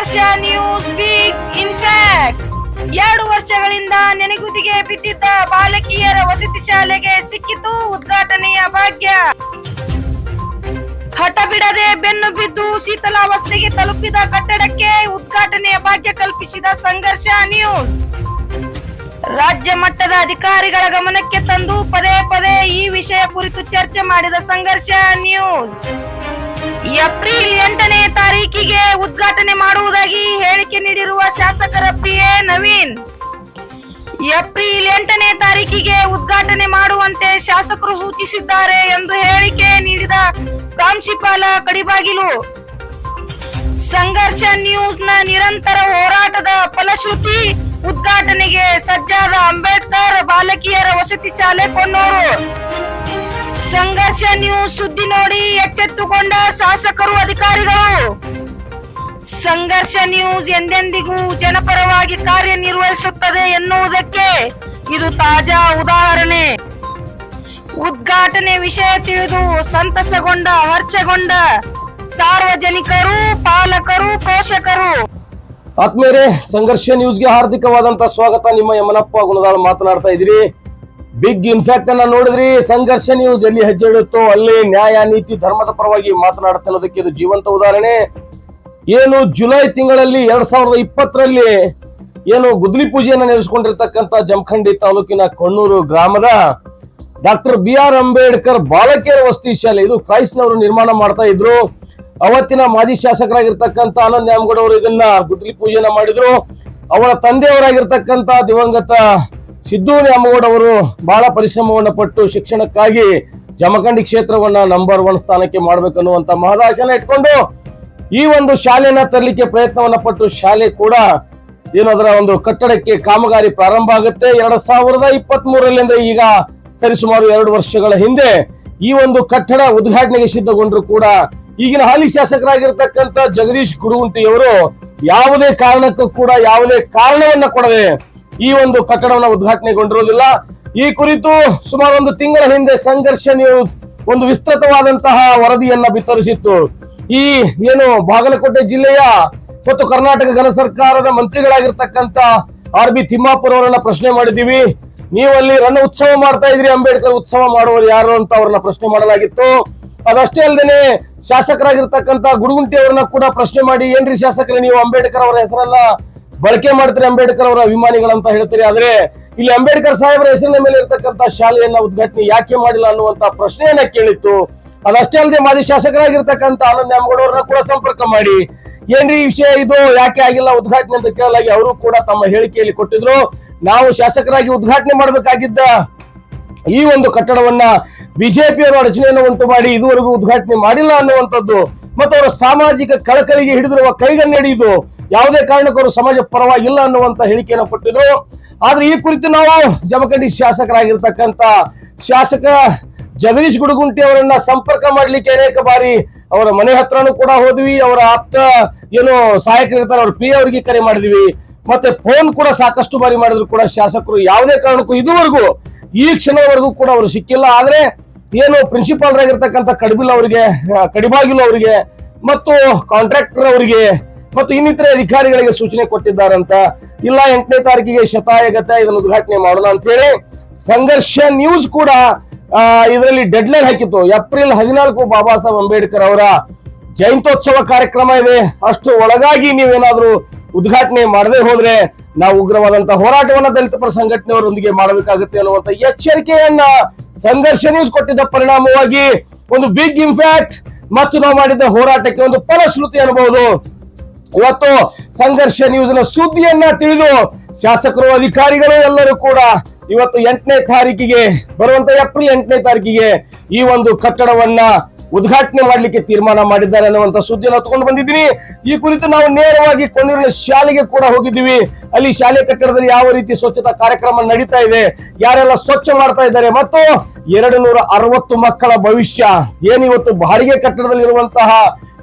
ಸಂಘರ್ಷ news big in fact ಎರಡು ವರ್ಷಗಳಿಂದ ನೆನೆಗುದಿಗೆ ಬಿದ್ದಿದ್ದ ಬಾಲಕಿಯರ ವಸತಿ ಶಾಲೆಗೆ ಸಿಕ್ಕಿತು ಉದ್ಘಾಟನೆಯ ಭಾಗ್ಯ. ಹಠ ಬಿಡದೆ ಬೆನ್ನು ಬಿದ್ದು ಶೀತಲಾವಸ್ಥೆಗೆ ತಲುಪಿದ ಕಟ್ಟಡಕ್ಕೆ ಉದ್ಘಾಟನೆಯ ಭಾಗ್ಯ ಕಲ್ಪಿಸಿದ ಸಂಘರ್ಷ ನ್ಯೂಸ್ ರಾಜ್ಯ ಮಟ್ಟದ ಅಧಿಕಾರಿಗಳ ಗಮನಕ್ಕೆ ತಂದು ಪದೇ ಪದೇ ಈ ವಿಷಯ ಕುರಿತು ಚರ್ಚೆ ಮಾಡಿದ ಸಂಘರ್ಷ ನ್ಯೂಸ್ ಏಪ್ರಿಲ್ ಎಂಟನೇ ತಾರೀಕಿಗೆ ಉದ್ಘಾಟನೆ ಮಾಡುವುದಾಗಿ ಹೇಳಿಕೆ ನೀಡಿರುವ ಶಾಸಕರ ಪಿ ಎ ನವೀನ್. ಏಪ್ರಿಲ್ ಎಂಟನೇ ತಾರೀಕಿಗೆ ಉದ್ಘಾಟನೆ ಮಾಡುವಂತೆ ಶಾಸಕರು ಸೂಚಿಸಿದ್ದಾರೆ ಎಂದು ಹೇಳಿಕೆ ನೀಡಿದ ಪ್ರಾಂಶುಪಾಲ ಕಡಿಬಾಗಿಲು. ಸಂಘರ್ಷ ನ್ಯೂಸ್ನ ನಿರಂತರ ಹೋರಾಟದ ಫಲಶ್ರುತಿ ಉದ್ಘಾಟನೆಗೆ ಸಜ್ಜಾದ ಅಂಬೇಡ್ಕರ್ ಬಾಲಕಿಯರ ವಸತಿ ಶಾಲೆ ಕೊನ್ನೂರು ಸಂಘರ್ಷ ನೀವು ಸುದ್ದಿ ನೋಡಿ ಎಚ್ಚೆತ್ತುಕೊಂಡ ಶಾಸಕರು, ಅಧಿಕಾರಿಗಳು. ಸಂಘರ್ಷ ನ್ಯೂಸ್ ಎಂದೆಂದಿಗೂ ಜನಪರವಾಗಿ ಕಾರ್ಯನಿರ್ವಹಿಸುತ್ತದೆ ಎನ್ನುವುದಕ್ಕೆ ಇದು ತಾಜಾ ಉದಾಹರಣೆ. ಉದ್ಘಾಟನೆ ವಿಷಯ ತಿಳಿದು ಸಂತಸಗೊಂಡ, ಹರ್ಷಗೊಂಡ ಸಾರ್ವಜನಿಕರು, ಪಾಲಕರು, ಪೋಷಕರು. ಆತ್ಮೇರೆ ಸಂಘರ್ಷ ನ್ಯೂಸ್ಗೆ ಹಾರ್ದಿಕವಾದಂತಹ ಸ್ವಾಗತ. ನಿಮ್ಮ ಯಮನಪ್ಪ ಗುಣದಾಳ್ ಮಾತನಾಡ್ತಾ ಇದ್ದೀರಿ. ಬಿಗ್ ಇನ್ಫ್ಯಾಕ್ಟ್ ಅನ್ನ ನೋಡಿದ್ರಿ? ಸಂಘರ್ಷ ನ್ಯೂಸ್ ಎಲ್ಲಿ ಹೆಜ್ಜೆ ಇಡುತ್ತೋ ಅಲ್ಲಿ ನ್ಯಾಯ, ನೀತಿ, ಧರ್ಮದ ಪರವಾಗಿ ಮಾತನಾಡುತ್ತೆ ಅನ್ನೋದಕ್ಕೆ ಇದು ಜೀವಂತ ಉದಾಹರಣೆ. ಏನು ಜುಲೈ ತಿಂಗಳಲ್ಲಿ ಎರಡ್ ಸಾವಿರದ ಇಪ್ಪತ್ತರಲ್ಲಿ ಏನು ಗುದ್ಲಿ ಪೂಜೆಯನ್ನು ನಡೆಸಿಕೊಂಡಿರ್ತಕ್ಕಂಥ ಜಮಖಂಡಿ ತಾಲೂಕಿನ ಕೊಣ್ಣೂರು ಗ್ರಾಮದ ಡಾಕ್ಟರ್ ಬಿ ಆರ್ ಅಂಬೇಡ್ಕರ್ ಬಾಲಕಿಯರ ವಸತಿ ಶಾಲೆ, ಇದು ಕ್ರೈಸ್ನವರು ನಿರ್ಮಾಣ ಮಾಡ್ತಾ ಇದ್ರು. ಅವತ್ತಿನ ಮಾಜಿ ಶಾಸಕರಾಗಿರ್ತಕ್ಕಂಥ ಆನಂದ್ ನ್ಯಾಮಗೌಡ ಅವರು ಇದನ್ನ ಗುದ್ಲಿ ಪೂಜೆನ ಮಾಡಿದ್ರು. ಅವರ ತಂದೆಯವರಾಗಿರ್ತಕ್ಕಂಥ ದಿವಂಗತ ಸಿದ್ದು ನ್ಯಾಮಗೌಡ ಅವರು ಬಹಳ ಪರಿಶ್ರಮವನ್ನು ಪಟ್ಟು ಶಿಕ್ಷಣಕ್ಕಾಗಿ ಜಮಖಂಡಿ ಕ್ಷೇತ್ರವನ್ನ ನಂಬರ್ ಒನ್ ಸ್ಥಾನಕ್ಕೆ ಮಾಡ್ಬೇಕನ್ನುವಂತ ಮಹದಾಶನ ಇಟ್ಕೊಂಡು ಈ ಒಂದು ಶಾಲೆನ ತರಲಿಕ್ಕೆ ಪ್ರಯತ್ನವನ್ನ ಪಟ್ಟು ಶಾಲೆ ಕೂಡ ಏನಾದ್ರ ಒಂದು ಕಟ್ಟಡಕ್ಕೆ ಕಾಮಗಾರಿ ಪ್ರಾರಂಭ ಆಗುತ್ತೆ. ಎರಡ್ ಸಾವಿರದ ಇಪ್ಪತ್ತ್ ಮೂರರಿಂದ ಈಗ ಸರಿಸುಮಾರು ಎರಡು ವರ್ಷಗಳ ಹಿಂದೆ ಈ ಒಂದು ಕಟ್ಟಡ ಉದ್ಘಾಟನೆಗೆ ಸಿದ್ಧಗೊಂಡ್ರು ಕೂಡ ಈಗಿನ ಹಾಲಿ ಶಾಸಕರಾಗಿರ್ತಕ್ಕಂಥ ಜಗದೀಶ್ ಗುರುಗುಂಟಿಯವರು ಯಾವುದೇ ಕಾರಣಕ್ಕೂ ಕೂಡ ಯಾವುದೇ ಕಾರಣವನ್ನ ಕೊಡದೆ ಈ ಒಂದು ಕಟ್ಟಡವನ್ನು ಉದ್ಘಾಟನೆಗೊಂಡಿರುವುದಿಲ್ಲ ಈ ಕುರಿತು ಸುಮಾರು ಒಂದು ತಿಂಗಳ ಹಿಂದೆ ಸಂಘರ್ಷ ನ್ಯೂಸ್ ಒಂದು ವಿಸ್ತೃತವಾದಂತಹ ವರದಿಯನ್ನ ಬಿತ್ತರಿಸಿತ್ತು. ಈ ಏನು ಬಾಗಲಕೋಟೆ ಜಿಲ್ಲೆಯ ಮತ್ತು ಕರ್ನಾಟಕ ಘನ ಸರ್ಕಾರದ ಮಂತ್ರಿಗಳಾಗಿರ್ತಕ್ಕಂಥ ಆರ್ ಬಿ ತಿಮ್ಮಾಪುರ ಅವರನ್ನ ಪ್ರಶ್ನೆ ಮಾಡಿದ್ದೀವಿ. ನೀವು ಅಲ್ಲಿ ರನ್ನ ಉತ್ಸವ ಮಾಡ್ತಾ ಇದ್ರಿ ಅಂಬೇಡ್ಕರ್ ಉತ್ಸವ ಮಾಡುವವರು ಯಾರು ಅಂತ ಅವ್ರನ್ನ ಪ್ರಶ್ನೆ ಮಾಡಲಾಗಿತ್ತು. ಅದಷ್ಟೇ ಅಲ್ಲದೆ ಶಾಸಕರಾಗಿರ್ತಕ್ಕಂಥ ಗುಡುಗುಂಟಿ ಅವರನ್ನ ಕೂಡ ಪ್ರಶ್ನೆ ಮಾಡಿ, ಏನ್ರಿ ಶಾಸಕರೇ, ನೀವು ಅಂಬೇಡ್ಕರ್ ಅವರ ಹೆಸರನ್ನ ಬಳಕೆ ಮಾಡ್ತಾರೆ ಅಂಬೇಡ್ಕರ್ ಅವರ ಅಭಿಮಾನಿಗಳಂತ ಹೇಳ್ತಾರೆ. ಆದ್ರೆ ಇಲ್ಲಿ ಅಂಬೇಡ್ಕರ್ ಸಾಹೇಬರ ಹೆಸರಿನ ಮೇಲೆ ಇರತಕ್ಕಂತ ಶಾಲೆಯನ್ನ ಉದ್ಘಾಟನೆ ಯಾಕೆ ಮಾಡಿಲ್ಲ ಅನ್ನುವಂತ ಪ್ರಶ್ನೆಯನ್ನ ಕೇಳಿತ್ತು. ಅದಷ್ಟೇ ಅಲ್ಲದೆ ಮಾಜಿ ಶಾಸಕರಾಗಿರ್ತಕ್ಕಂಥ ಆನಂದ್ ನ್ಯಾಮಗೌಡ ಅವರನ್ನ ಕೂಡ ಸಂಪರ್ಕ ಮಾಡಿ. ಏನ್ರಿ ಈ ವಿಷಯ ಇದು? ಯಾಕೆ ಆಗಿಲ್ಲ ಉದ್ಘಾಟನೆ ಅಂತ ಕೇಳಲಾಗಿ ಅವರು ಕೂಡ ತಮ್ಮ ಹೇಳಿಕೆಯಲ್ಲಿ ಕೊಟ್ಟಿದ್ರು. ನಾವು ಶಾಸಕರಾಗಿ ಉದ್ಘಾಟನೆ ಮಾಡಬೇಕಾಗಿದ್ದ ಈ ಒಂದು ಕಟ್ಟಡವನ್ನ ಬಿಜೆಪಿಯವರು ಅಡಚಣೆಯನ್ನು ಉಂಟು ಮಾಡಿ ಇದುವರೆಗೂ ಉದ್ಘಾಟನೆ ಮಾಡಿಲ್ಲ ಅನ್ನುವಂಥದ್ದು ಮತ್ತು ಅವರ ಸಾಮಾಜಿಕ ಕಳಕಳಿಗೆ ಹಿಡಿದಿರುವ ಕೈಗನ್ನಡಿದು ಯಾವುದೇ ಕಾರಣಕ್ಕೂ ಅವರು ಸಮಾಜ ಪರವಾಗಿಲ್ಲ ಅನ್ನುವಂತ ಹೇಳಿಕೆಯನ್ನು ಕೊಟ್ಟಿದ್ರು. ಆದ್ರೆ ಈ ಕುರಿತು ನಾವು ಜಮಖಂಡಿ ಶಾಸಕರಾಗಿರ್ತಕ್ಕಂಥ ಶಾಸಕ ಜಗದೀಶ್ ಗುಡಗುಂಟಿ ಅವರನ್ನ ಸಂಪರ್ಕ ಮಾಡ್ಲಿಕ್ಕೆ ಅನೇಕ ಬಾರಿ ಅವರ ಮನೆ ಹತ್ರನೂ ಕೂಡ ಹೋದ್ವಿ. ಅವರ ಆಪ್ತ ಏನು ಸಹಾಯಕರಿರ್ತಾರೆ ಅವ್ರ ಪಿ ಅವರಿಗೆ ಕರೆ ಮಾಡಿದ್ವಿ. ಮತ್ತೆ ಫೋನ್ ಕೂಡ ಸಾಕಷ್ಟು ಬಾರಿ ಮಾಡಿದ್ರು ಕೂಡ ಶಾಸಕರು. ಯಾವುದೇ ಕಾರಣಕ್ಕೂ ಇದುವರೆಗೂ ಈ ಕ್ಷಣವರೆಗೂ ಕೂಡ ಅವರು ಸಿಕ್ಕಿಲ್ಲ. ಆದ್ರೆ ಏನು ಪ್ರಿನ್ಸಿಪಾಲ್ ಆಗಿರ್ತಕ್ಕಂಥ ಕಡಬಿಲ್ ಅವರಿಗೆ ಕಡಿಬಾಗಿಲು ಅವರಿಗೆ, ಮತ್ತು ಕಾಂಟ್ರಾಕ್ಟರ್ ಅವರಿಗೆ, ಮತ್ತು ಇನ್ನಿತರೆ ಅಧಿಕಾರಿಗಳಿಗೆ ಸೂಚನೆ ಕೊಟ್ಟಿದ್ದಾರಂತ. ಇಲ್ಲ, ಎಂಟನೇ ತಾರೀಕಿಗೆ ಶತಾಯಗತ ಇದನ್ನು ಉದ್ಘಾಟನೆ ಮಾಡೋಣ ಅಂತ ಹೇಳಿ ಸಂಘರ್ಷ ನ್ಯೂಸ್ ಕೂಡ ಇದರಲ್ಲಿ ಇದರಲ್ಲಿ ಡೆಡ್ಲೈನ್ ಹಾಕಿತ್ತು. ಏಪ್ರಿಲ್ ಹದಿನಾಲ್ಕು ಬಾಬಾ ಸಾಹೇಬ್ ಅಂಬೇಡ್ಕರ್ ಅವರ ಜಯಂತ್ಯೋತ್ಸವ ಕಾರ್ಯಕ್ರಮ ಇದೆ. ಅಷ್ಟು ಒಳಗಾಗಿ ನೀವೇನಾದ್ರೂ ಉದ್ಘಾಟನೆ ಮಾಡದೆ ಹೋದ್ರೆ ನಾವು ಉಗ್ರವಾದಂತಹ ಹೋರಾಟವನ್ನ ದಲಿತ ಪರ ಸಂಘಟನೆಯವರೊಂದಿಗೆ ಮಾಡಬೇಕಾಗುತ್ತೆ ಅನ್ನುವಂತ ಎಚ್ಚರಿಕೆಯನ್ನ ಸಂಘರ್ಷ ನ್ಯೂಸ್ ಕೊಟ್ಟಿದ್ದ ಪರಿಣಾಮವಾಗಿ ಒಂದು ಬಿಗ್ ಇಂಪ್ಯಾಕ್ಟ್ ಮತ್ತು ನಾವು ಮಾಡಿದ್ದ ಹೋರಾಟಕ್ಕೆ ಒಂದು ಫಲಶ್ರುತಿ ಅನ್ಬಹುದು ಇವತ್ತು ಸಂಘರ್ಷ ನ್ಯೂಸ್ನ ಸುದ್ದಿಯನ್ನ ತಿಳಿದು ಶಾಸಕರು, ಅಧಿಕಾರಿಗಳು ಎಲ್ಲರೂ ಕೂಡ ಇವತ್ತು ಎಂಟನೇ ತಾರೀಕಿಗೆ, ಬರುವಂತ ಏಪ್ರಿಲ್ ಎಂಟನೇ ತಾರೀಕಿಗೆ ಈ ಒಂದು ಕಟ್ಟಡವನ್ನ ಉದ್ಘಾಟನೆ ಮಾಡ್ಲಿಕ್ಕೆ ತೀರ್ಮಾನ ಮಾಡಿದ್ದಾರೆ ಅನ್ನುವಂತ ಸುದ್ದಿಯನ್ನು ತಗೊಂಡು ಬಂದಿದ್ದೀನಿ. ಈ ಕುರಿತು ನಾವು ನೇರವಾಗಿ ಕೊನೆಯ ಶಾಲೆಗೆ ಕೂಡ ಹೋಗಿದ್ದೀವಿ. ಅಲ್ಲಿ ಶಾಲೆ ಕಟ್ಟಡದಲ್ಲಿ ಯಾವ ರೀತಿ ಸ್ವಚ್ಛತಾ ಕಾರ್ಯಕ್ರಮ ನಡೀತಾ ಇದೆ, ಯಾರೆಲ್ಲ ಸ್ವಚ್ಛ ಮಾಡ್ತಾ ಇದ್ದಾರೆ ಮತ್ತು ಎರಡು ನೂರ ಅರವತ್ತು ಮಕ್ಕಳ ಭವಿಷ್ಯ, ಏನಿವತ್ತು ಬಾಡಿಗೆ ಕಟ್ಟಡದಲ್ಲಿರುವಂತಹ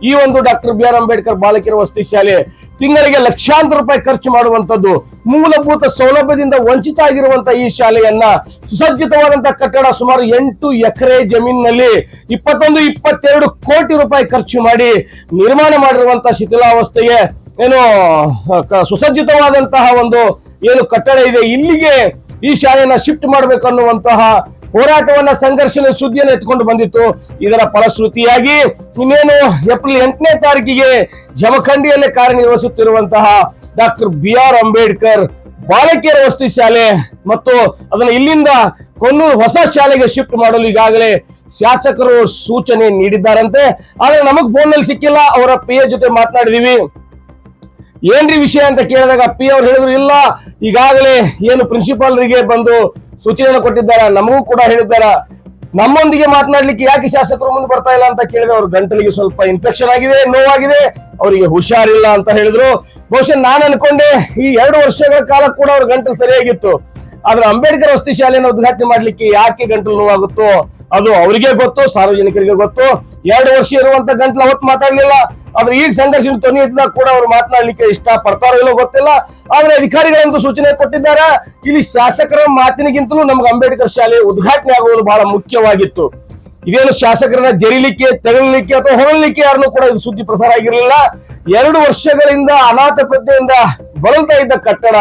ಈ ಒಂದು ಡಾಕ್ಟರ್ ಬಿ ಆರ್ ಅಂಬೇಡ್ಕರ್ ಬಾಲಕಿಯರ ವಸತಿ ಶಾಲೆ ತಿಂಗಳಿಗೆ ಲಕ್ಷಾಂತರ ರೂಪಾಯಿ ಖರ್ಚು ಮಾಡುವಂತದ್ದು ಮೂಲಭೂತ ಸೌಲಭ್ಯದಿಂದ ವಂಚಿತ ಆಗಿರುವಂತಹ ಈ ಶಾಲೆಯನ್ನ ಸುಸಜ್ಜಿತವಾದಂತಹ ಕಟ್ಟಡ ಸುಮಾರು ಎಂಟು ಎಕರೆ ಜಮೀನಿನಲ್ಲಿ ಇಪ್ಪತ್ತೊಂದು, ಇಪ್ಪತ್ತೆರಡು ಕೋಟಿ ರೂಪಾಯಿ ಖರ್ಚು ಮಾಡಿ ನಿರ್ಮಾಣ ಮಾಡಿರುವಂತಹ ಶಿಥಿಲಾವಸ್ಥೆಗೆ ಏನು ಸುಸಜ್ಜಿತವಾದಂತಹ ಒಂದು ಏನು ಕಟ್ಟಡ ಇದೆ, ಇಲ್ಲಿಗೆ ಈ ಶಾಲೆಯನ್ನ ಶಿಫ್ಟ್ ಮಾಡಬೇಕು ಅನ್ನುವಂತಹ ಹೋರಾಟವನ್ನ ಸಂಘರ್ಷದ ಸುದ್ದಿಯನ್ನು ಎತ್ಕೊಂಡು ಬಂದಿತ್ತು. ಇದರ ಫಲಶ್ರುತಿಯಾಗಿ ಇನ್ನೇನು ಏಪ್ರಿಲ್ ಎಂಟನೇ ತಾರೀಕಿಗೆ ಜಮಖಂಡಿಯಲ್ಲೇ ಕಾರ್ಯನಿರ್ವಹಿಸುತ್ತಿರುವಂತಹ ಡಾಕ್ಟರ್ ಬಿ ಆರ್ ಅಂಬೇಡ್ಕರ್ ಬಾಲಕಿಯರ ವಸತಿ ಶಾಲೆ ಮತ್ತು ಅದನ್ನ ಇಲ್ಲಿಂದ ಕೊನ್ನೂರು ಹೊಸ ಶಾಲೆಗೆ ಶಿಫ್ಟ್ ಮಾಡಲು ಈಗಾಗಲೇ ಶಾಸಕರು ಸೂಚನೆ ನೀಡಿದ್ದಾರಂತೆ. ಆದ್ರೆ ನಮಗ್ ಫೋನ್ನಲ್ಲಿ ಸಿಕ್ಕಿಲ್ಲ, ಅವರ ಪಿ ಎ ಜೊತೆ ಮಾತನಾಡಿದೀವಿ. ಏನ್ರಿ ವಿಷಯ ಅಂತ ಕೇಳಿದಾಗ ಪಿ ಅವ್ರು ಹೇಳಿದ್ರು, ಇಲ್ಲ, ಈಗಾಗಲೇ ಏನು ಪ್ರಿನ್ಸಿಪಾಲ್ರಿಗೆ ಬಂದು ಸೂಚನೆಯನ್ನು ಕೊಟ್ಟಿದ್ದಾರೆ, ನಮಗೂ ಕೂಡ ಹೇಳಿದ್ದಾರೆ. ನಮ್ಮೊಂದಿಗೆ ಮಾತನಾಡ್ಲಿಕ್ಕೆ ಯಾಕೆ ಶಾಸಕರು ಮುಂದೆ ಬರ್ತಾ ಇಲ್ಲ ಅಂತ ಕೇಳಿದ್ರೆ ಅವ್ರ ಗಂಟಲಿಗೆ ಸ್ವಲ್ಪ ಇನ್ಫೆಕ್ಷನ್ ಆಗಿದೆ, ನೋವಾಗಿದೆ, ಅವರಿಗೆ ಹುಷಾರಿಲ್ಲ ಅಂತ ಹೇಳಿದ್ರು. ಬಹುಶಃ ನಾನು ಅನ್ಕೊಂಡೆ ಈ ಎರಡು ವರ್ಷಗಳ ಕಾಲ ಕೂಡ ಅವ್ರ ಗಂಟಲು ಸರಿಯಾಗಿತ್ತು. ಆದ್ರೆ ಅಂಬೇಡ್ಕರ್ ವಸತಿ ಶಾಲೆಯನ್ನು ಉದ್ಘಾಟನೆ ಮಾಡ್ಲಿಕ್ಕೆ ಯಾಕೆ ಗಂಟಲು ನೋವಾಗುತ್ತೋ, ಅದು ಅವರಿಗೆ ಗೊತ್ತು, ಸಾರ್ವಜನಿಕರಿಗೆ ಗೊತ್ತು. ಎರಡು ವರ್ಷ ಇರುವಂತ ಗಂಟ್ಲ ಹೊತ್ತು ಮಾತಾಡ್ಲಿಲ್ಲ. ಆದ್ರೆ ಈಗ ಸಂಘರ್ಷ ಧ್ವನಿ ಇದ್ದಾಗ ಕೂಡ ಅವ್ರು ಮಾತನಾಡ್ಲಿಕ್ಕೆ ಇಷ್ಟ ಪಡ್ತಾರೋ ಇಲ್ಲೋ ಗೊತ್ತಿಲ್ಲ. ಆದ್ರೆ ಅಧಿಕಾರಿಗಳಂತೂ ಸೂಚನೆ ಕೊಟ್ಟಿದ್ದಾರೆ. ಇಲ್ಲಿ ಶಾಸಕರ ಮಾತಿನಗಿಂತಲೂ ನಮ್ಗೆ ಅಂಬೇಡ್ಕರ್ ಶಾಲೆ ಉದ್ಘಾಟನೆ ಆಗುವುದು ಬಹಳ ಮುಖ್ಯವಾಗಿತ್ತು. ಇದೇನು ಶಾಸಕರನ್ನ ಜರಿಲಿಕ್ಕೆ ತೆರಳಲಿಕ್ಕೆ ಅಥವಾ ಹೊರಲಿಕ್ಕೆ ಯಾರನ್ನೂ ಕೂಡ ಇದು ಸುದ್ದಿ ಪ್ರಸಾರ ಆಗಿರಲಿಲ್ಲ. ಎರಡು ವರ್ಷಗಳಿಂದ ಅನಾಥ ಪ್ರಜ್ಞೆಯಿಂದ ಬಳಲ್ತಾ ಇದ್ದ ಕಟ್ಟಡ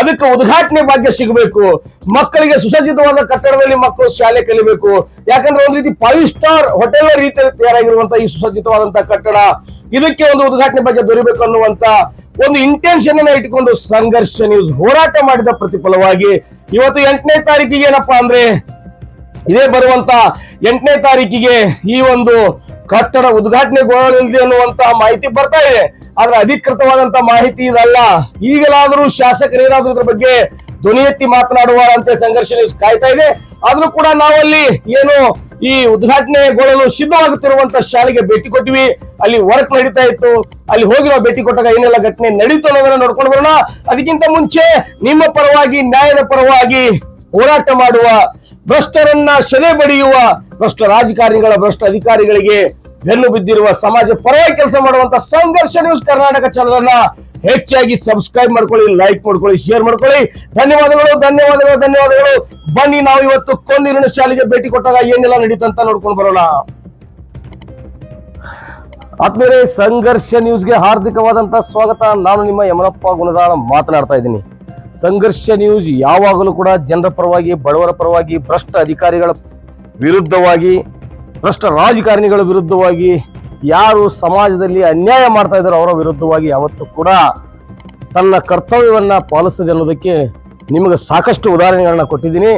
ಅದಕ್ಕೆ ಉದ್ಘಾಟನೆ ಭಾಗ್ಯ ಸಿಗಬೇಕು. ಮಕ್ಕಳಿಗೆ ಸುಸಜ್ಜಿತವಾದ ಕಟ್ಟಡದಲ್ಲಿ ಮಕ್ಕಳು ಶಾಲೆ ಕಲಿಬೇಕು. ಯಾಕಂದ್ರೆ ಒಂದು ರೀತಿ ಫೈವ್ ಸ್ಟಾರ್ ಹೋಟೆಲ್ ರೀತಿಯಲ್ಲಿ ತಯಾರಾಗಿರುವಂತಹ ಈ ಸುಸಜ್ಜಿತವಾದಂತಹ ಕಟ್ಟಡ ಇದಕ್ಕೆ ಒಂದು ಉದ್ಘಾಟನೆ ಭಾಗ್ಯ ದೊರಿಬೇಕು ಅನ್ನುವಂತ ಒಂದು ಇಂಟೆನ್ಷನ್ ಅನ್ನ ಇಟ್ಟುಕೊಂಡು ಸಂಘರ್ಷ ನ್ಯೂಸ್ ಹೋರಾಟ ಮಾಡಿದ ಪ್ರತಿಫಲವಾಗಿ ಇವತ್ತು ಎಂಟನೇ ತಾರೀಕಿಗೆ ಏನಪ್ಪಾ ಅಂದ್ರೆ ಇದೇ ಬರುವಂತ ಎಂಟನೇ ತಾರೀಕಿಗೆ ಈ ಒಂದು ಕಟ್ಟಡ ಉದ್ಘಾಟನೆಗೊಳ್ಳಲಿದೆ ಅನ್ನುವಂತ ಮಾಹಿತಿ ಬರ್ತಾ ಇದೆ. ಆದ್ರೆ ಅಧಿಕೃತವಾದಂತ ಮಾಹಿತಿ ಇದಲ್ಲ. ಈಗಲಾದರೂ ಶಾಸಕರೇನಾದ್ರೂ ಇದ್ರ ಬಗ್ಗೆ ಧ್ವನಿ ಎತ್ತಿ ಮಾತನಾಡುವಾರಂತೆ ಸಂಘರ್ಷ ಕಾಯ್ತಾ ಇದೆ. ಆದ್ರೂ ಕೂಡ ನಾವಲ್ಲಿ ಏನು ಈ ಉದ್ಘಾಟನೆಗೊಳ್ಳಲು ಸಿದ್ಧವಾಗುತ್ತಿರುವಂತ ಶಾಲೆಗೆ ಭೇಟಿ ಕೊಟ್ಟಿವಿ. ಅಲ್ಲಿ ವರ್ಕ್ ನಡೀತಾ ಇತ್ತು. ಅಲ್ಲಿ ಹೋಗಿ ನಾವು ಭೇಟಿ ಕೊಟ್ಟಾಗ ಏನೆಲ್ಲ ಘಟನೆ ನಡೀತು ಅನ್ನೋದನ್ನ ನೋಡ್ಕೊಂಡು ಬರೋಣ. ಅದಕ್ಕಿಂತ ಮುಂಚೆ ನಿಮ್ಮ ಪರವಾಗಿ, ನ್ಯಾಯದ ಪರವಾಗಿ ಹೋರಾಟ ಮಾಡುವ ಭ್ರಷ್ಟರನ್ನ ಸೆರೆ ಬಡಿಯುವ ಭ್ರಷ್ಟ ರಾಜಕಾರಣಿಗಳ, ಭ್ರಷ್ಟ ಅಧಿಕಾರಿಗಳಿಗೆ ಬೆನ್ನು ಬಿದ್ದಿರುವ ಸಮಾಜ ಪರವಾಗಿ ಕೆಲಸ ಮಾಡುವಂತ ಸಂಘರ್ಷ ನ್ಯೂಸ್ ಕರ್ನಾಟಕ ಚಾನಲ್ ಹೆಚ್ಚಾಗಿ ಸಬ್ಸ್ಕ್ರೈಬ್ ಮಾಡ್ಕೊಳ್ಳಿ ಲೈಕ್ ಮಾಡ್ಕೊಳ್ಳಿ ಶೇರ್ ಮಾಡ್ಕೊಳ್ಳಿ. ಧನ್ಯವಾದಗಳು ಧನ್ಯವಾದಗಳು ಧನ್ಯವಾದಗಳು. ಬನ್ನಿ ನಾವು ಇವತ್ತು ಕೊಂದಿರಿನ ಶಾಲೆಗೆ ಭೇಟಿ ಕೊಟ್ಟಾಗ ಏನೆಲ್ಲ ನಡೀತಂತ ನೋಡ್ಕೊಂಡು ಬರೋಣ. ಆದ್ಮೇಲೆ ಸಂಘರ್ಷ ನ್ಯೂಸ್ಗೆ ಹಾರ್ದಿಕವಾದಂತ ಸ್ವಾಗತ. ನಾನು ನಿಮ್ಮ ಯಮನಪ್ಪ ಗುಣದಾಳ ಮಾತನಾಡ್ತಾ ಇದ್ದೀನಿ. ಸಂಘರ್ಷ ನ್ಯೂಸ್ ಯಾವಾಗಲೂ ಕೂಡ ಜನರ ಪರವಾಗಿ, ಬಡವರ ಪರವಾಗಿ, ಭ್ರಷ್ಟ ಅಧಿಕಾರಿಗಳ ವಿರುದ್ಧವಾಗಿ, ಭ್ರಷ್ಟ ರಾಜಕಾರಣಿಗಳ ವಿರುದ್ಧವಾಗಿ, ಯಾರು ಸಮಾಜದಲ್ಲಿ ಅನ್ಯಾಯ ಮಾಡ್ತಾ ಇದ್ದಾರೋ ಅವರ ವಿರುದ್ಧವಾಗಿ ಯಾವತ್ತೂ ಕೂಡ ತನ್ನ ಕರ್ತವ್ಯವನ್ನು ಪಾಲಿಸ್ತದೆ ಅನ್ನೋದಕ್ಕೆ ನಿಮಗೆ ಸಾಕಷ್ಟು ಉದಾಹರಣೆಗಳನ್ನ ಕೊಟ್ಟಿದ್ದೀನಿ.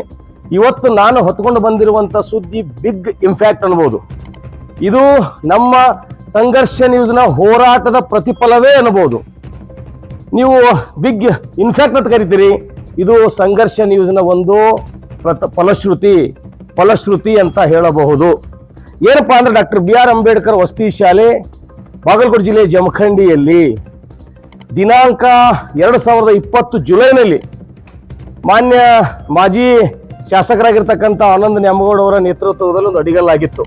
ಇವತ್ತು ನಾನು ಹೊತ್ಕೊಂಡು ಬಂದಿರುವಂಥ ಸುದ್ದಿ ಬಿಗ್ ಇಂಪ್ಯಾಕ್ಟ್ ಅನ್ಬೋದು. ಇದು ನಮ್ಮ ಸಂಘರ್ಷ ನ್ಯೂಸ್ನ ಹೋರಾಟದ ಪ್ರತಿಫಲವೇ ಅನ್ಬೋದು. ನೀವು ಬಿಗ್ ಇನ್ಫ್ಯಾಕ್ಟ್ ಅಂತ ಕರಿತೀರಿ. ಇದು ಸಂಘರ್ಷ ನ್ಯೂಸ್ನ ಒಂದು ಫಲಶ್ರುತಿ ಫಲಶ್ರುತಿ ಅಂತ ಹೇಳಬಹುದು. ಏನಪ್ಪ ಅಂದ್ರೆ ಡಾಕ್ಟರ್ ಬಿ ಆರ್ ಅಂಬೇಡ್ಕರ್ ವಸತಿ ಶಾಲೆ ಬಾಗಲಕೋಟೆ ಜಿಲ್ಲೆ ಜಮಖಂಡಿಯಲ್ಲಿ ದಿನಾಂಕ ಎರಡು ಸಾವಿರದ ಇಪ್ಪತ್ತು ಜುಲೈನಲ್ಲಿ ಮಾನ್ಯ ಮಾಜಿ ಶಾಸಕರಾಗಿರ್ತಕ್ಕಂಥ ಆನಂದ್ ನ್ಯಾಮಗೌಡ ಅವರ ನೇತೃತ್ವದಲ್ಲಿ ಒಂದು ಅಡಿಗಲ್ಲಾಗಿತ್ತು.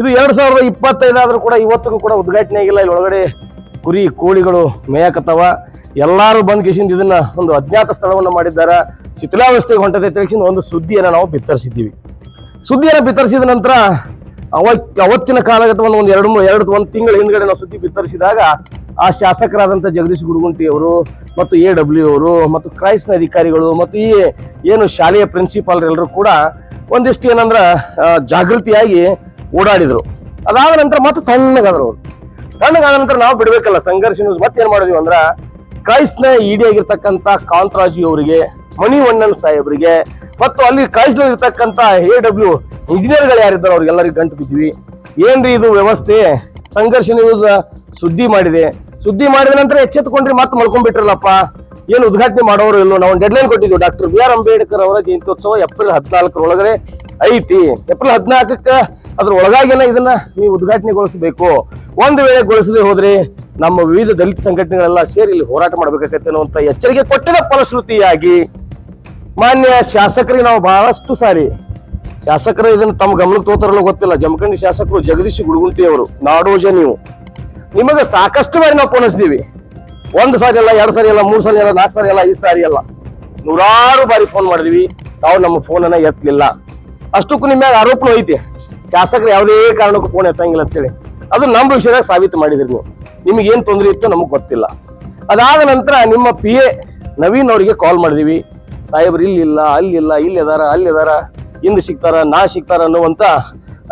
ಇದು ಎರಡು ಸಾವಿರದ ಇಪ್ಪತ್ತೈದಾದರೂ ಕೂಡ ಇವತ್ತಿಗೂ ಕೂಡ ಉದ್ಘಾಟನೆ ಆಗಿಲ್ಲ. ಇಲ್ಲಿ ಒಳಗಡೆ ಕುರಿ ಕೋಳಿಗಳು ಮೇಯಕತ್ತವ. ಎಲ್ಲರೂ ಬಂದ್ ಕಿಶಿಂದ ಇದನ್ನ ಒಂದು ಅಜ್ಞಾತ ಸ್ಥಳವನ್ನು ಮಾಡಿದ್ದಾರೆ. ಶಿಥಿಲಾವಸ್ಥೆಗೆ ಹೊಂಟದೆ ತಿಳಿಸಿದ ಒಂದು ಸುದ್ದಿಯನ್ನು ನಾವು ಬಿತ್ತರಿಸಿದ್ದೀವಿ. ಸುದ್ದಿಯನ್ನು ಬಿತ್ತರಿಸಿದ ನಂತರ ಅವತ್ ಅವತ್ತಿನ ಕಾಲಘಟ್ಟವನ್ನು ಒಂದು ಎರಡು ಮೂರು ಎರಡು ಒಂದು ತಿಂಗಳ ಹಿಂದ್ಗಡೆ ನಾವು ಸುದ್ದಿ ಬಿತ್ತರಿಸಿದಾಗ ಆ ಶಾಸಕರಾದಂಥ ಜಗದೀಶ್ ಗುಡುಗುಂಟಿ ಅವರು ಮತ್ತು ಎ ಡಬ್ಲ್ಯೂ ಅವರು ಮತ್ತು ಕ್ರೈಸ್ನ ಅಧಿಕಾರಿಗಳು ಮತ್ತು ಈ ಏನು ಶಾಲೆಯ ಪ್ರಿನ್ಸಿಪಾಲ್ ಎಲ್ಲರೂ ಕೂಡ ಒಂದಿಷ್ಟು ಏನಂದ್ರೆ ಜಾಗೃತಿಯಾಗಿ ಓಡಾಡಿದರು. ಅದಾದ ನಂತರ ಮತ್ತೆ ತಣ್ಣಗಾದ್ರು ಅವರು. ತಣ್ಣಗಾದ ನಂತರ ನಾವು ಬಿಡ್ಬೇಕಲ್ಲ, ಸಂಘರ್ಷ ನ್ಯೂಸ್ ಮತ್ತೆ ಏನ್ ಮಾಡಿದ್ವಿ ಅಂದ್ರ ಕ್ರೈಸ್ಟ್ನ ಇಡಿ ಆಗಿರ್ತಕ್ಕಂತ ಕಾಂತರಾಜು ಅವರಿಗೆ, ಮಣಿವಣ್ಣನ್ ಸಾಹೇಬರಿಗೆ, ಮತ್ತು ಅಲ್ಲಿ ಕ್ರೈಸ್ಟ್ನ ಇರ್ತಕ್ಕಂಥ ಎ ಡಬ್ಲ್ಯೂ ಇಂಜಿನಿಯರ್ಗಳು ಯಾರಿದ್ದಾರೆ ಅವ್ರಿಗೆಲ್ಲರಿಗೂ ಗಂಟು ಬಿದ್ವಿ ಏನ್ರಿ ಇದು ವ್ಯವಸ್ಥೆ? ಸಂಘರ್ಷ ನ್ಯೂಸ್ ಸುದ್ದಿ ಮಾಡಿದೆ. ಸುದ್ದಿ ಮಾಡಿದ ನಂತರ ಎಚ್ಚೆತ್ಕೊಂಡ್ರಿ ಮತ್ತೆ ಮಲ್ಕೊಂಡ್ಬಿಟ್ರಲ್ಲಪ್ಪ. ಏನು ಉದ್ಘಾಟನೆ ಮಾಡೋರು ಇಲ್ಲೋ, ನಾವು ಡೆಡ್ಲೈನ್ ಕೊಟ್ಟಿದ್ವಿ ಡಾಕ್ಟರ್ ಬಿ ಆರ್ ಅಂಬೇಡ್ಕರ್ ಅವರ ಜಯಂತ್ಯೋತ್ಸವ ಏಪ್ರಿಲ್ ಹದಿನಾಲ್ಕರ ಒಳಗಡೆ ಐತಿ. ಏಪ್ರಿಲ್ ಹದಿನಾಲ್ಕಕ್ಕ ಅದ್ರ ಒಳಗಾಗೆಲ್ಲ ಇದನ್ನ ನೀವು ಉದ್ಘಾಟನೆಗೊಳಿಸಬೇಕು. ಒಂದು ವೇಳೆ ಗೊಳಿಸದೆ ಹೋದ್ರೆ ನಮ್ಮ ವಿವಿಧ ದಲಿತ ಸಂಘಟನೆಗಳೆಲ್ಲ ಸೇರಿ ಇಲ್ಲಿ ಹೋರಾಟ ಮಾಡ್ಬೇಕಾಗತ್ತೆ ಅನ್ನುವಂತ ಎಚ್ಚರಿಕೆ ಕೊಟ್ಟಿದ ಫಲಶ್ರುತಿಯಾಗಿ ಮಾನ್ಯ ಶಾಸಕರಿಗೆ ನಾವು ಬಹಳಷ್ಟು ಸಾರಿ, ಶಾಸಕರು ಇದನ್ನ ತಮ್ಮ ಗಮನಕ್ಕೆ ತೋತಾರಲ್ಲ ಗೊತ್ತಿಲ್ಲ, ಜಮಖಂಡಿ ಶಾಸಕರು ಜಗದೀಶ್ ಗುಡುಗುಂಟಿ ಅವರು, ನಾಡೋಜ ನೀವು. ನಿಮಗೆ ಸಾಕಷ್ಟು ಬಾರಿ ನಾವು ಹಚ್ಚಿದೀವಿ. ಒಂದು ಸಾರಿ ಅಲ್ಲ, ಎರಡು ಸಾರಿ ಅಲ್ಲ, ಮೂರು ಸಾರಿ ಅಲ್ಲ, ನಾಲ್ಕು ಸಾರಿ ಅಲ್ಲ, ಐದು ಸಾರಿ ಅಲ್ಲ. ನೂರಾರು ಬಾರಿ ಫೋನ್ ಮಾಡಿದ್ವಿ. ತಾವು ನಮ್ಮ ಫೋನನ್ನ ಎತ್ತಲಿಲ್ಲ. ಅಷ್ಟಕ್ಕೂ ನಿಮ್ಮ ಆರೋಪನೂ ಐತಿ. ಶಾಸಕರು ಯಾವುದೇ ಕಾರಣಕ್ಕೂ ಫೋನ್ ಎತ್ತಂಗಿಲ್ಲ ಅಂತೇಳಿ. ಅದು ನಮ್ಮ ವಿಷಯದಾಗ ಸಾಬೀತು ಮಾಡಿದ್ರಿ ನೀವು. ನಿಮಗೆ ಏನ್ ತೊಂದರೆ ಇತ್ತು ನಮಗೆ ಗೊತ್ತಿಲ್ಲ. ಅದಾದ ನಂತರ ನಿಮ್ಮ ಪಿ ಎ ನವೀನ್ ಅವರಿಗೆ ಕಾಲ್ ಮಾಡಿದೀವಿ. ಸಾಹೇಬ್ರು ಅಲ್ಲಿಲ್ಲ ಇಲ್ಲಿ ಅದಾರ ಅಲ್ಲಿ ಅದಾರ ಇಂದು ಸಿಗ್ತಾರ, ನಾ ಸಿಗ್ತಾರ ಅನ್ನುವಂತ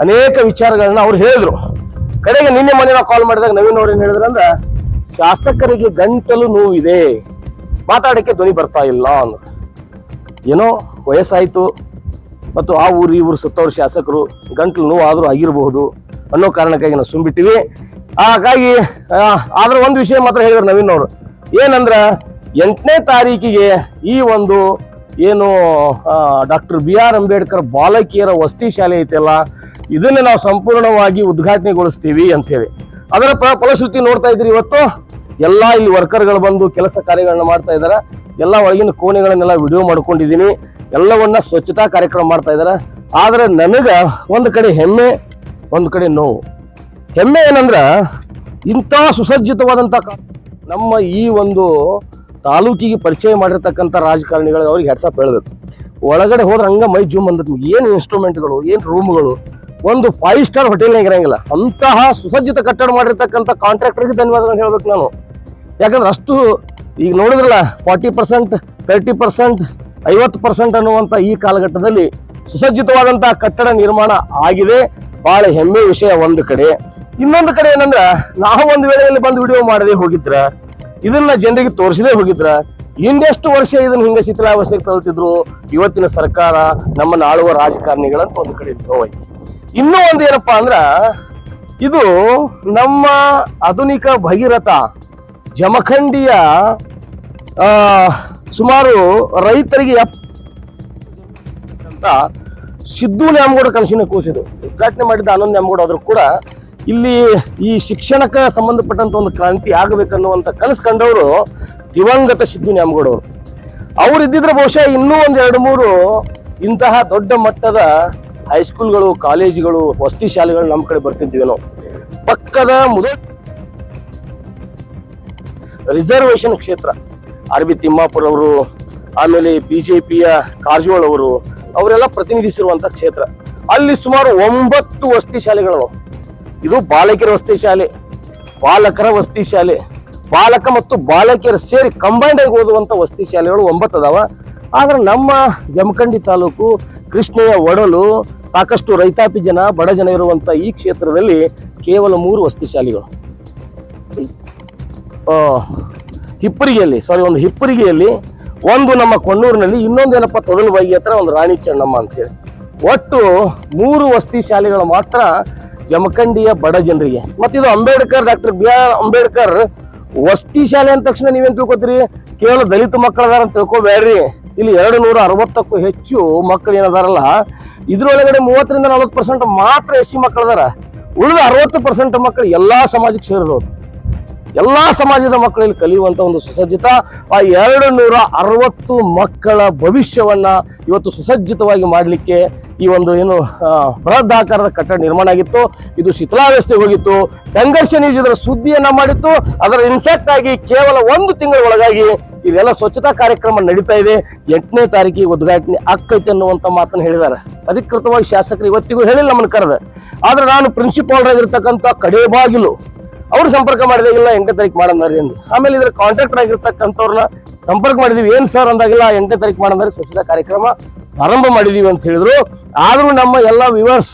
ಅನೇಕ ವಿಚಾರಗಳನ್ನ ಅವ್ರು ಹೇಳಿದ್ರು. ಕಡೆಗೆ ನಿನ್ನೆ ಮೊನ್ನೆ ನಾವು ಕಾಲ್ ಮಾಡಿದಾಗ ನವೀನ್ ಅವ್ರು ಏನು ಹೇಳಿದ್ರಂದ್ರೆ ಶಾಸಕರಿಗೆ ಗಂಟಲು ನೋವಿದೆ. ಮಾತಾಡಕ್ಕೆ ಧ್ವನಿ ಬರ್ತಾ ಇಲ್ಲ ಅಂದ್ರು. ಏನೋ ವಯಸ್ಸಾಯ್ತು ಮತ್ತು ಆ ಊರು, ಈ ಊರು ಸುತ್ತವ್ರ ಶಾಸಕರು ಗಂಟ್ಲು ನೋವು ಆದರೂ ಆಗಿರಬಹುದು ಅನ್ನೋ ಕಾರಣಕ್ಕಾಗಿ ನಾವು ಸುಮ್ಬಿಟ್ಟಿವಿ. ಹಾಗಾಗಿ ಆದ್ರೆ ಒಂದು ವಿಷಯ ಮಾತ್ರ ಹೇಳಿದ್ರು ನವೀನ್ ಅವರು. ಏನಂದ್ರೆ, ಎಂಟನೇ ತಾರೀಕಿಗೆ ಈ ಒಂದು ಏನು ಡಾಕ್ಟರ್ ಬಿ ಆರ್ ಅಂಬೇಡ್ಕರ್ ಬಾಲಕಿಯರ ವಸತಿ ಶಾಲೆ ಐತೆಲ್ಲ, ಇದನ್ನೇ ನಾವು ಸಂಪೂರ್ಣವಾಗಿ ಉದ್ಘಾಟನೆಗೊಳಿಸ್ತೀವಿ ಅಂತ ಹೇಳಿ ಅದರ ಫಲಶ್ರುತಿ ನೋಡ್ತಾ ಇದ್ರಿ ಇವತ್ತು. ಎಲ್ಲಾ ಇಲ್ಲಿ ವರ್ಕರ್ಗಳು ಬಂದು ಕೆಲಸ ಕಾರ್ಯಗಳನ್ನ ಮಾಡ್ತಾ ಇದಾರೆ. ಎಲ್ಲ ಒಳಗಿನ ಕೋಣೆಗಳನ್ನೆಲ್ಲ ವಿಡಿಯೋ ಮಾಡ್ಕೊಂಡಿದ್ದೀನಿ. ಎಲ್ಲವನ್ನ ಸ್ವಚ್ಛತಾ ಕಾರ್ಯಕ್ರಮ ಮಾಡ್ತಾ ಇದಾರೆ. ಆದ್ರೆ ನನಗ ಒಂದು ಕಡೆ ಹೆಮ್ಮೆ, ಒಂದು ಕಡೆ ನೋವು. ಹೆಮ್ಮೆ ಏನಂದ್ರ ಇಂಥ ಸುಸಜ್ಜಿತವಾದಂಥ ಕಾ- ನಮ್ಮ ಈ ಒಂದು ತಾಲೂಕಿಗೆ ಪರಿಚಯ ಮಾಡಿರ್ತಕ್ಕಂಥ ರಾಜಕಾರಣಿಗಳಿಗೆ ಅವ್ರಿಗೆ ಹೆಡ್ಸಪ್ ಹೇಳಬೇಕು. ಒಳಗಡೆ ಹೋದ್ರೆ ಹಂಗ ಮೈ ಜೂಮ್ ಬಂದದ್ದು ಏನು ಇನ್ಸ್ಟ್ರೂಮೆಂಟ್ಗಳು ಏನು ರೂಮ್ಗಳು ಒಂದು ಫೈವ್ ಸ್ಟಾರ್ ಹೋಟೆಲ್ನಾಗ ಇರಂಗಿಲ್ಲ. ಅಂತಹ ಸುಸಜ್ಜಿತ ಕಟ್ಟಡ ಮಾಡಿರ್ತಕ್ಕಂಥ ಕಾಂಟ್ರಾಕ್ಟರ್ಗೆ ಧನ್ಯವಾದಗಳನ್ನು ಹೇಳ್ಬೇಕು ನಾನು. ಯಾಕಂದ್ರೆ ಅಷ್ಟು ಈಗ ನೋಡಿದ್ರಲ್ಲ ಫಾರ್ಟಿ ಪರ್ಸೆಂಟ್ ತರ್ಟಿ ಪರ್ಸೆಂಟ್, ಐವತ್ತು ಪರ್ಸೆಂಟ್ ಅನ್ನುವಂಥ ಈ ಕಾಲಘಟ್ಟದಲ್ಲಿ ಸುಸಜ್ಜಿತವಾದಂಥ ಕಟ್ಟಡ ನಿರ್ಮಾಣ ಆಗಿದೆ. ಬಹಳ ಹೆಮ್ಮೆ ವಿಷಯ ಒಂದು ಕಡೆ. ಇನ್ನೊಂದು ಕಡೆ ಏನಂದ್ರೆ, ನಾವು ಒಂದು ವೇಳೆಯಲ್ಲಿ ಬಂದು ವಿಡಿಯೋ ಮಾಡದೆ ಹೋಗಿದ್ರ, ಇದನ್ನ ಜನರಿಗೆ ತೋರಿಸದೇ ಹೋಗಿದ್ರ, ಇನ್ನೆಷ್ಟು ವರ್ಷ ಇದನ್ನ ಹಿಂಗೆ ಶಿಥಿಲಾವಸ್ಥೆಗೆ ತಲುತ್ತಿದ್ರು ಇವತ್ತಿನ ಸರ್ಕಾರ ನಮ್ಮ ಆಳುವ ರಾಜಕಾರಣಿಗಳಂತ ಒಂದು ಕಡೆ ನೋವೈತಿ ಇನ್ನೂ ಒಂದು ಏನಪ್ಪಾ ಅಂದ್ರ, ಇದು ನಮ್ಮ ಆಧುನಿಕ ಭಗೀರಥ ಜಮಖಂಡಿಯ ಸುಮಾರು ರೈತರಿಗೆ ಅಂತ ಸಿದ್ದು ನ್ಯಾಮಗೌಡ ಕನಸಿನ ಕೂಸಿದು ಉದ್ಘಾಟನೆ ಮಾಡಿದ ಆನಂದ್ ನ್ಯಾಮಗೌಡ ಆದರೂ ಕೂಡ ಇಲ್ಲಿ ಈ ಶಿಕ್ಷಣಕ್ಕೆ ಸಂಬಂಧಪಟ್ಟಂತ ಒಂದು ಕ್ರಾಂತಿ ಆಗಬೇಕನ್ನುವಂತ ಕನಸು ಕಂಡವರು ದಿವಂಗತ ಸಿದ್ದು ನ್ಯಾಮಗೌಡ ಅವರು. ಅವ್ರು ಇದ್ದಿದ್ರೆ ಬಹುಶಃ ಇನ್ನೂ ಒಂದು ಎರಡು ಮೂರು ಇಂತಹ ದೊಡ್ಡ ಮಟ್ಟದ ಹೈಸ್ಕೂಲ್ಗಳು, ಕಾಲೇಜುಗಳು, ವಸತಿ ಶಾಲೆಗಳು ನಮ್ಮ ಕಡೆ ಬರ್ತಿದ್ವಿ ನಾವು ಪಕ್ಕದ ಮುದ ರಿಸರ್ವೇಶನ್ ಕ್ಷೇತ್ರ. ಆರ್ ಬಿ ತಿಮ್ಮಾಪುರ ಅವರು ಆಮೇಲೆ ಪಿಯ ಕಾರಜೋಳ ಅವರು ಅವರೆಲ್ಲ ಪ್ರತಿನಿಧಿಸಿರುವಂಥ ಕ್ಷೇತ್ರ. ಅಲ್ಲಿ ಸುಮಾರು ಒಂಬತ್ತು ವಸತಿ ಶಾಲೆಗಳು. ಇದು ಬಾಲಕಿಯರ ವಸತಿ ಶಾಲೆ, ಬಾಲಕರ ವಸತಿ ಶಾಲೆ, ಬಾಲಕ ಮತ್ತು ಬಾಲಕಿಯರು ಸೇರಿ ಕಂಬೈಂಡ್ ಆಗಿ ಓದುವಂತ ವಸತಿ ಶಾಲೆಗಳು ಒಂಬತ್ತು ಅದಾವ. ಆದ್ರೆ ನಮ್ಮ ಜಮಖಂಡಿ ತಾಲೂಕು ಕೃಷ್ಣೆಯ ಒಡಲು ಸಾಕಷ್ಟು ರೈತಾಪಿ ಜನ, ಬಡ ಜನ ಇರುವಂತ ಈ ಕ್ಷೇತ್ರದಲ್ಲಿ ಕೇವಲ ಮೂರು ವಸತಿ ಶಾಲೆಗಳು. ಹಿಪ್ಪರಿಗೆಯಲ್ಲಿ ಸಾರಿ ಒಂದು ಹಿಪ್ಪರಿಗೆಯಲ್ಲಿ ಒಂದು ನಮ್ಮ ಕೊಣ್ಣೂರಿನಲ್ಲಿ ಇನ್ನೊಂದು ಏನಪ್ಪ ತೊದಲು ಬೈಗಿ ಹತ್ರ ಒಂದು ರಾಣಿ ಚೆನ್ನಮ್ಮ ಅಂತೇಳಿ. ಒಟ್ಟು ಮೂರು ವಸತಿ ಶಾಲೆಗಳು ಮಾತ್ರ ಜಮಖಂಡಿಯ ಬಡ ಜನರಿಗೆ. ಮತ್ತಿದು Ambedkar doctor B R Ambedkar ವಸತಿ ಶಾಲೆ ಅಂದ ತಕ್ಷಣ ನೀವೇನು ತಿಳ್ಕೊತೀರಿ? ಕೇವಲ ದಲಿತ ಮಕ್ಕಳದಾರ ಅಂತ ತಿಳ್ಕೊಬೇಡ್ರಿ. ಇಲ್ಲಿ ಎರಡು ನೂರ ಅರವತ್ತಕ್ಕೂ ಹೆಚ್ಚು ಮಕ್ಕಳು ಏನದಾರಲ್ಲ, ಇದ್ರೊಳಗಡೆ ಮೂವತ್ತರಿಂದ ನಲವತ್ತು ಪರ್ಸೆಂಟ್ ಮಾತ್ರ ಎಸ್ ಸಿ ಮಕ್ಕಳದಾರ. ಉಳಿದ ಅರವತ್ತು ಪರ್ಸೆಂಟ್ ಮಕ್ಕಳು ಎಲ್ಲಾ ಸಮಾಜಕ್ಕೆ ಸೇರಿದವರು. ಎಲ್ಲಾ ಸಮಾಜದ ಮಕ್ಕಳಲ್ಲಿ ಕಲಿಯುವಂತ ಒಂದು ಸುಸಜ್ಜಿತ, ಆ ಎರಡು ನೂರ ಅರವತ್ತು ಮಕ್ಕಳ ಭವಿಷ್ಯವನ್ನ ಇವತ್ತು ಸುಸಜ್ಜಿತವಾಗಿ ಮಾಡಲಿಕ್ಕೆ ಈ ಒಂದು ಏನು ಬೃಹದಾಕಾರದ ಕಟ್ಟಡ ನಿರ್ಮಾಣ ಆಗಿತ್ತು. ಇದು ಶಿಥಿಲಾವಸ್ಥೆಗೆ ಹೋಗಿತ್ತು. ಸಂಘರ್ಷ ನ್ಯೂಸ್ ಇದರ ಸುದ್ದಿಯನ್ನ ಮಾಡಿತ್ತು. ಅದರ ಇನ್ಫ್ಯಾಕ್ಟ್ ಆಗಿ ಕೇವಲ ಒಂದು ತಿಂಗಳ ಒಳಗಾಗಿ ಇದೆಲ್ಲ ಸ್ವಚ್ಛತಾ ಕಾರ್ಯಕ್ರಮ ನಡೀತಾ ಇದೆ. ಎಂಟನೇ ತಾರೀಕಿಗೆ ಉದ್ಘಾಟನೆ ಆಗ್ತೈತೆ ಅನ್ನುವಂತ ಮಾತನ್ನು ಹೇಳಿದ್ದಾರೆ. ಅಧಿಕೃತವಾಗಿ ಶಾಸಕರು ಇವತ್ತಿಗೂ ಹೇಳಿಲ್ಲ ನಮ್ಮನ್ನು ಕರೆದ. ಆದ್ರೆ ನಾನು ಪ್ರಿನ್ಸಿಪಾಲ್ ಆಗಿರ್ತಕ್ಕಂಥ ಕಡೆ ಬಾಗಿಲು ಅವ್ರು ಸಂಪರ್ಕ ಮಾಡಿದಾಗ ಇಲ್ಲ, ಎಂಟನೇ ತಾರೀಕು ಮಾಡಂದಾರಿ ಎಂದು. ಆಮೇಲೆ ಇದ್ರ ಕಾಂಟ್ರಾಕ್ಟರ್ ಆಗಿರ್ತಕ್ಕಂಥವ್ರನ್ನ ಸಂಪರ್ಕ ಮಾಡಿದೀವಿ. ಏನ್ ಸರ್ ಅಂದಾಗಿಲ್ಲ, ಎಂಟನೇ ತಾರೀಕು ಮಾಡಂದ್ರೆ, ಸ್ವಚ್ಛತಾ ಕಾರ್ಯಕ್ರಮ ಪ್ರಾರಂಭ ಮಾಡಿದೀವಿ ಅಂತ ಹೇಳಿದ್ರು. ಆದ್ರೂ ನಮ್ಮ ಎಲ್ಲ ವಿವರ್ಸ್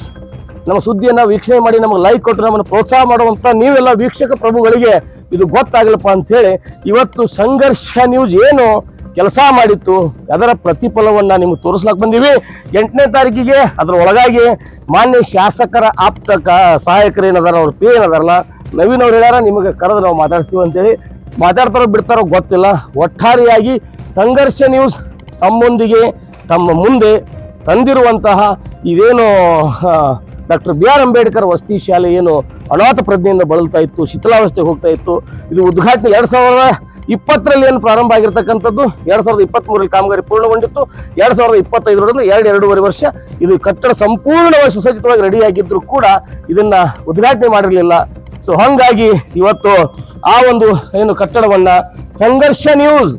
ನಮ್ಮ ಸುದ್ದಿಯನ್ನ ವೀಕ್ಷಣೆ ಮಾಡಿ, ನಮಗೆ ಲೈಕ್ ಕೊಟ್ಟು, ನಮ್ಮನ್ನು ಪ್ರೋತ್ಸಾಹ ಮಾಡುವಂತ ನೀವೆಲ್ಲ ವೀಕ್ಷಕ ಪ್ರಭುಗಳಿಗೆ ಇದು ಗೊತ್ತಾಗಲಪ್ಪ ಅಂತ ಹೇಳಿ, ಇವತ್ತು ಸಂಘರ್ಷ ನ್ಯೂಸ್ ಏನು ಕೆಲಸ ಮಾಡಿತ್ತು, ಅದರ ಪ್ರತಿಫಲವನ್ನ ನಿಮ್ಗೆ ತೋರಿಸ್ಲಾಕ್ ಬಂದೀವಿ. ಎಂಟನೇ ತಾರೀಕಿಗೆ ಅದ್ರ ಒಳಗಾಗಿ ಮಾನ್ಯ ಶಾಸಕರ ಆಪ್ತ ಸಹಾಯಕರು ಏನದಾರ ಅವ್ರ ಪೇ ಏನದಾರಲ್ಲ ನವೀನ್ ಅವ್ರು ಹೇಳ್ಯಾರ, ನಿಮಗೆ ಕರೆದು ನಾವು ಮಾತಾಡ್ತೀವಿ ಅಂತೇಳಿ. ಮಾತಾಡ್ತಾರೋ ಬಿಡ್ತಾರೋ ಗೊತ್ತಿಲ್ಲ. ಒಟ್ಟಾರೆಯಾಗಿ ಸಂಘರ್ಷ ನ್ಯೂಸ್ ತಮ್ಮೊಂದಿಗೆ, ತಮ್ಮ ಮುಂದೆ ತಂದಿರುವಂತಹ ಇದೇನು ಡಾಕ್ಟರ್ ಬಿ ಆರ್ ಅಂಬೇಡ್ಕರ್ ವಸತಿ ಶಾಲೆ ಏನು ಅನಾಥ ಪ್ರಜ್ಞೆಯಿಂದ ಬಳಲ್ತಾ ಇತ್ತು, ಶಿಥಿಲಾವಸ್ಥೆಗೆ ಹೋಗ್ತಾ ಇತ್ತು. ಇದು ಉದ್ಘಾಟನೆ ಎರಡು ಸಾವಿರದ ಇಪ್ಪತ್ತರಲ್ಲಿ ಏನು ಪ್ರಾರಂಭ ಆಗಿರ್ತಕ್ಕಂಥದ್ದು, ಎರಡು ಸಾವಿರದ ಇಪ್ಪತ್ತ್ಮೂರಲ್ಲಿ ಕಾಮಗಾರಿ ಪೂರ್ಣಗೊಂಡಿತ್ತು. ಎರಡು ಸಾವಿರದ ಇಪ್ಪತ್ತೈದರಲ್ಲಿ ಎರಡು, ಎರಡೂವರೆ ವರ್ಷ ಇದು ಕಟ್ಟಡ ಸಂಪೂರ್ಣವಾಗಿ ಸುಸಜ್ಜಿತವಾಗಿ ರೆಡಿಯಾಗಿದ್ದರೂ ಕೂಡ ಇದನ್ನು ಉದ್ಘಾಟನೆ ಮಾಡಿರಲಿಲ್ಲ. ಸೊ ಹಂಗಾಗಿ ಇವತ್ತು ಆ ಒಂದು ಏನು ಕಟ್ಟಡವನ್ನ ಸಂಘರ್ಷ ನ್ಯೂಸ್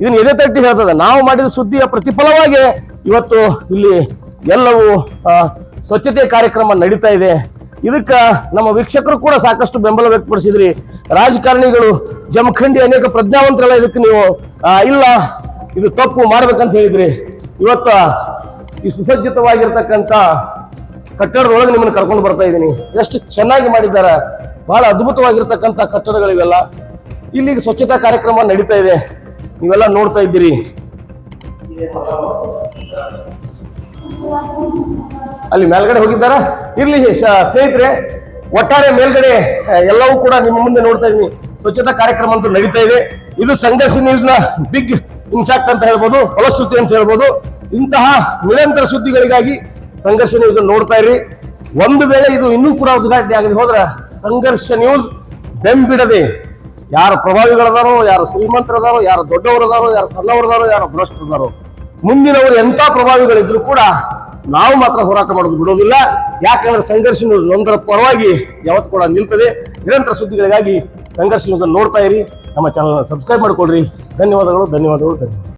ಇದನ್ನ ಎದೆ ತಟ್ಟಿ ಹೇಳ್ತದೆ. ನಾವು ಮಾಡಿದ ಸುದ್ದಿಯ ಪ್ರತಿಫಲವಾಗಿ ಇವತ್ತು ಇಲ್ಲಿ ಎಲ್ಲವೂ ಸ್ವಚ್ಛತೆ ಕಾರ್ಯಕ್ರಮ ನಡೀತಾ ಇದೆ. ಇದಕ್ಕೆ ನಮ್ಮ ವೀಕ್ಷಕರು ಕೂಡ ಸಾಕಷ್ಟು ಬೆಂಬಲ ವ್ಯಕ್ತಪಡಿಸಿದ್ರಿ. ರಾಜಕಾರಣಿಗಳು, ಜಮಖಂಡಿ ಅನೇಕ ಪ್ರಜ್ಞಾವಂತರೆಲ್ಲ ಇದಕ್ಕೆ ನೀವು ಇಲ್ಲ, ಇದು ತಪ್ಪು ಮಾಡ್ಬೇಕಂತ ಹೇಳಿದ್ರಿ. ಇವತ್ತು ಈ ಸುಸಜ್ಜಿತವಾಗಿರ್ತಕ್ಕಂಥ ಕಟ್ಟಡದೊಳಗೆ ನಿಮ್ಮನ್ನು ಕರ್ಕೊಂಡು ಬರ್ತಾ ಇದ್ದೀನಿ. ಎಷ್ಟು ಚೆನ್ನಾಗಿ ಮಾಡಿದ್ದಾರೆ. ಬಹಳ ಅದ್ಭುತವಾಗಿರ್ತಕ್ಕಂಥ ಕಟ್ಟಡಗಳಿವೆಲ್ಲ ಇಲ್ಲಿಗೆ ಸ್ವಚ್ಛತಾ ಕಾರ್ಯಕ್ರಮ ನಡೀತಾ ಇದೆ. ನೀವೆಲ್ಲ ನೋಡ್ತಾ ಇದ್ದೀರಿ. ಅಲ್ಲಿ ಮೇಲ್ಗಡೆ ಹೋಗಿದ್ದಾರ? ಇರ್ಲಿ ಸ್ನೇಹಿತರೆ, ಒಟ್ಟಾರೆ ಮೇಲ್ಗಡೆ ಎಲ್ಲವೂ ಕೂಡ ನಿಮ್ಮ ಮುಂದೆ ನೋಡ್ತಾ ಇದ್ದೀನಿ. ಸ್ವಚ್ಛತಾ ಕಾರ್ಯಕ್ರಮ ಅಂತೂ ನಡೀತಾ ಇದೆ. ಇದು ಸಂಘರ್ಷ ನ್ಯೂಸ್ನ ಬಿಗ್ ಇನ್ಫ್ಯಾಕ್ಟ್ ಅಂತ ಹೇಳ್ಬೋದು, ಫಲಶ್ರುತಿ ಅಂತ ಹೇಳ್ಬೋದು. ಇಂತಹ ನಿರಂತರ ಸುದ್ದಿಗಳಿಗಾಗಿ ಸಂಘರ್ಷ ನ್ಯೂಸ್ ನೋಡ್ತಾ ಇರಿ ಒಂದು ವೇಳೆ ಇದು ಇನ್ನೂ ಕೂಡ ಉದ್ಘಾಟನೆ ಆಗದೆ ಹೋದ್ರೆ ಸಂಘರ್ಷ ನ್ಯೂಸ್ ಬೆಂಬಿಡದೆ ಯಾರು ಪ್ರಭಾವಿಗಳದಾರೋ, ಯಾರು ಶ್ರೀಮಂತರದಾರೋ, ಯಾರು ದೊಡ್ಡವರದಾರೋ, ಯಾರು ಸಣ್ಣವರದಾರೋ, ಯಾರು ಭ್ರಷ್ಟರದಾರೋ, ಮುಂದಿನವರು ಎಂತ ಪ್ರಭಾವಿಗಳಿದ್ರು ಕೂಡ ನಾವು ಮಾತ್ರ ಹೋರಾಟ ಮಾಡೋದು ಬಿಡೋದಿಲ್ಲ. ಯಾಕಂದ್ರೆ ಸಂಘರ್ಷ ನ್ಯೂಸ್ ಒಂದರ ಪರವಾಗಿ ಯಾವತ್ತು ಕೂಡ ನಿಲ್ತದೆ. ನಿರಂತರ ಸುದ್ದಿಗಳಿಗಾಗಿ ಸಂಘರ್ಷ ನ್ಯೂಸ್ ನೋಡ್ತಾ ಇರಿ. ನಮ್ಮ ಚಾನಲ್ ಸಬ್ಸ್ಕ್ರೈಬ್ ಮಾಡ್ಕೊಳ್ರಿ. ಧನ್ಯವಾದಗಳು ಧನ್ಯವಾದಗಳು ಧನ್ಯವಾದ